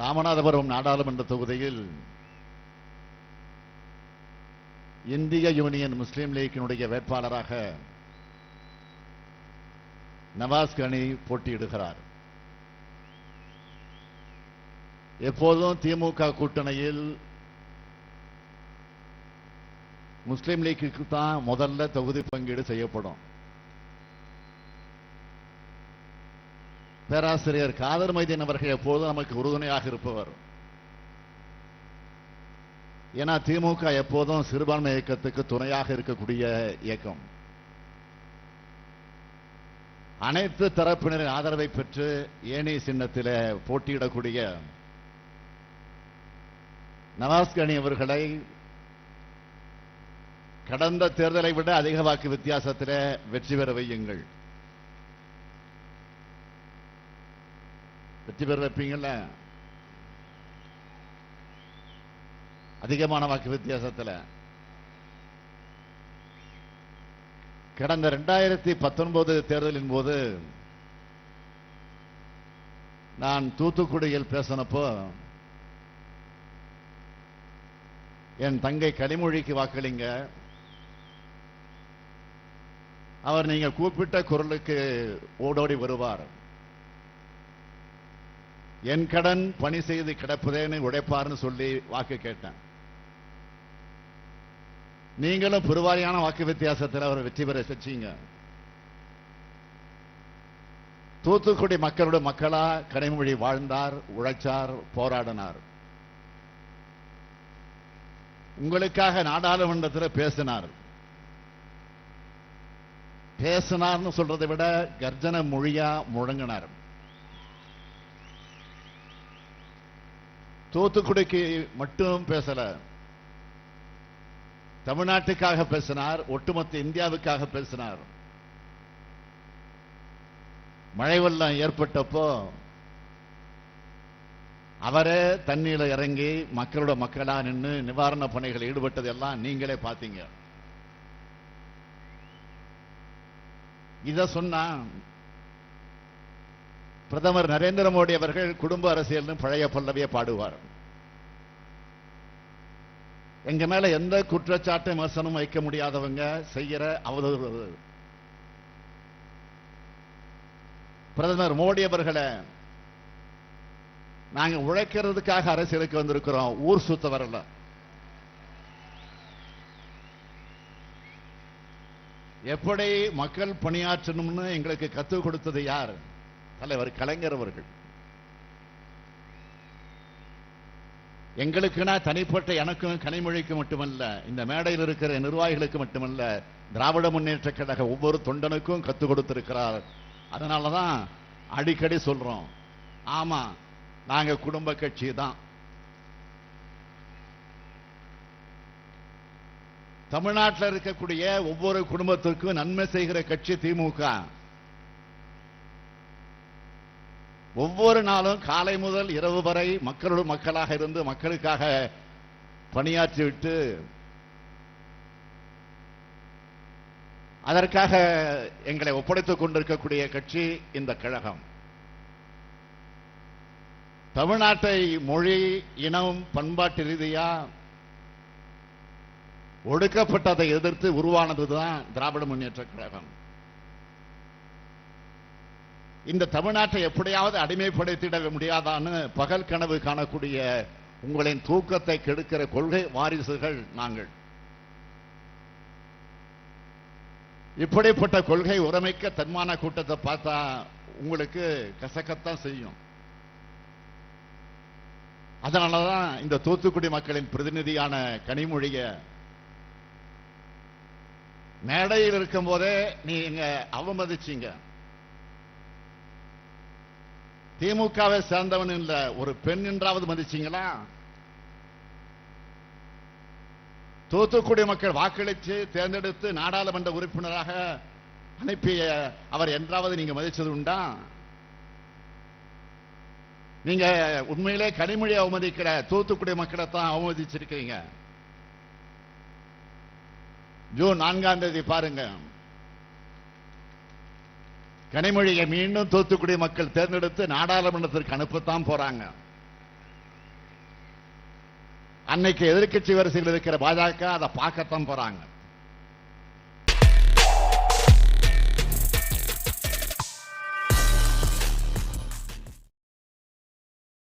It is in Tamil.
ராமநாதபுரம் நாடாளுமன்ற தொகுதியில் இந்திய யூனியன் முஸ்லீம் லீக்கினுடைய வேட்பாளராக நவாஸ் கனி போட்டியிடுகிறார். எப்போதும் திமுக கூட்டணியில் முஸ்லீம் லீக்கு தான் முதல்ல தொகுதி பங்கீடு செய்யப்படும். பேராசிரியர் காதர் மைதீன் அவர்கள் எப்போதும் நமக்கு உறுதுணையாக இருப்பவர். ஏன்னா திமுக எப்போதும் சிறுபான்மை இயக்கத்துக்கு துணையாக இருக்கக்கூடிய இயக்கம். அனைத்து தரப்பினரின் ஆதரவை பெற்று ஏனி சின்னத்தில் போட்டியிடக்கூடிய நவாஸ்கனி அவர்களை கடந்த தேர்தலை விட அதிக வாக்கு வித்தியாசத்தில் வெற்றி பெற வையுங்கள். வெற்றி பெற வைப்பீங்கல்ல? அதிகமான வாக்கு வித்தியாசத்தில். கடந்த ரெண்டாயிரத்தி பத்தொன்பது தேர்தலின் போது நான் தூத்துக்குடியில் பேசினப்போ என் தங்கை கனிமொழிக்கு வாக்களிங்க. அவர் நீங்க கூப்பிட்ட குரலுக்கு ஓடோடி வருவார். என் கடன் பணி செய்து கிடப்பதேன்னு உழைப்பார்னு சொல்லி வாக்கு கேட்டேன். நீங்களும் பெருவாரியான வாக்கு வித்தியாசத்தில் அவர் வெற்றி பெற செச்சீங்க தூத்துக்குடி மக்களோட மக்களா கனிமொழி வாழ்ந்தார் உழைச்சார் போராடினார். உங்களுக்காக நாடாளுமன்றத்தில் பேசினார். பேசினார்னு சொல்றதை விட கர்ஜன மொழியா முழங்கினார். தூத்துக்குடிக்கு மட்டும் பேசல. தமிழ்நாட்டுக்காக பேசினார் ஒட்டுமொத்த இந்தியாவுக்காக பேசினார். மழை வெள்ளம் ஏற்பட்டப்போ அவரே தண்ணீர்ல இறங்கி மக்களோட மக்களா நின்று நிவாரண பணிகள் ஈடுபட்டதெல்லாம் நீங்களே பார்த்தீங்க. இத சொன்னா பிரதமர் நரேந்திர மோடி அவர்கள் குடும்ப அரசியல்னு பழைய பல்லவியை பாடுவார். எங்க மேல எந்த குற்றச்சாட்டு விமர்சனம் வைக்க முடியாதவங்க செய்யற அவதூறு. பிரதமர் மோடி அவர்களை நாங்க உழைக்கிறதுக்காக அரசியலுக்கு வந்திருக்கிறோம். ஊர் சுத்த வரல. எப்படி மக்கள் பணியாற்றணும்னு எங்களுக்கு கத்துக் கொடுத்தது யார்? தலைவர் கலைஞர் அவர்கள். எங்களுக்குனா தனிப்பட்ட எனக்கும் கனிமொழிக்கு மட்டுமல்ல இந்த மேடையில் இருக்கிற நிர்வாகிகளுக்கு மட்டுமல்ல திராவிட முன்னேற்ற கழக ஒவ்வொரு தொண்டனுக்கும் கத்து கொடுத்திருக்கிறார். அதனாலதான் அடிக்கடி சொல்றோம். ஆமா நாங்க குடும்ப கட்சி தான். தமிழ்நாட்டில் இருக்கக்கூடிய ஒவ்வொரு குடும்பத்திற்கும் நன்மை செய்கிற கட்சி திமுக. ஒவ்வொரு நாளும் காலை முதல் இரவு வரை மக்களோடு மக்களாக இருந்து மக்களுக்காக பணியாற்றிவிட்டு அதற்காக எங்களை ஒப்படைத்துக் கொண்டிருக்கக்கூடிய கட்சி இந்த கழகம். தமிழ்நாட்டை மொழி இனம் பண்பாட்டு ரீதியா ஒடுக்கப்பட்டதை எதிர்த்து உருவானதுதான் திராவிட முன்னேற்ற கழகம். இந்த தமிழ்நாட்டை எப்படியாவது அடிமைப்படுத்திட முடியாதான்னு பகல் கனவு காணக்கூடிய உங்களின் தூக்கத்தை கெடுக்கிற கொள்கை வாரிசுகள் நாங்கள். இப்படிப்பட்ட கொள்கை உரமிக்க தன்மான கூட்டத்தை பார்த்தா உங்களுக்கு கசக்கத்தான் செய்யும். அதனாலதான் இந்த தூத்துக்குடி மக்களின் பிரதிநிதியான கனிமொழிய மேடையில் இருக்கும் போதே நீங்க அவமதிச்சீங்க. திமுகவை சேர்ந்தவன் இல்ல. ஒரு பெண் என்றாவது மதிச்சீங்களா? தூத்துக்குடி மக்கள் வாக்களித்து தேர்ந்தெடுத்து நாடாளுமன்ற உறுப்பினராக அனுப்பிய அவர் என்றாவது நீங்க மதிச்சது உண்டா? நீங்க உண்மையிலே கனிமொழி அவமதிக்கிற தூத்துக்குடி மக்களை தான் அவமதிச்சிருக்கீங்க ஜூன் நான்காம் தேதி பாருங்க. கனிமொழியை மீண்டும் தூத்துக்குடி மக்கள் தேர்ந்தெடுத்து நாடாளுமன்றத்திற்கு அனுப்பத்தான் போறாங்க. அன்னைக்கு எதிர்கட்சி வரிசையில் இருக்கிற பாஜக அதை பார்க்கத்தான் போறாங்க.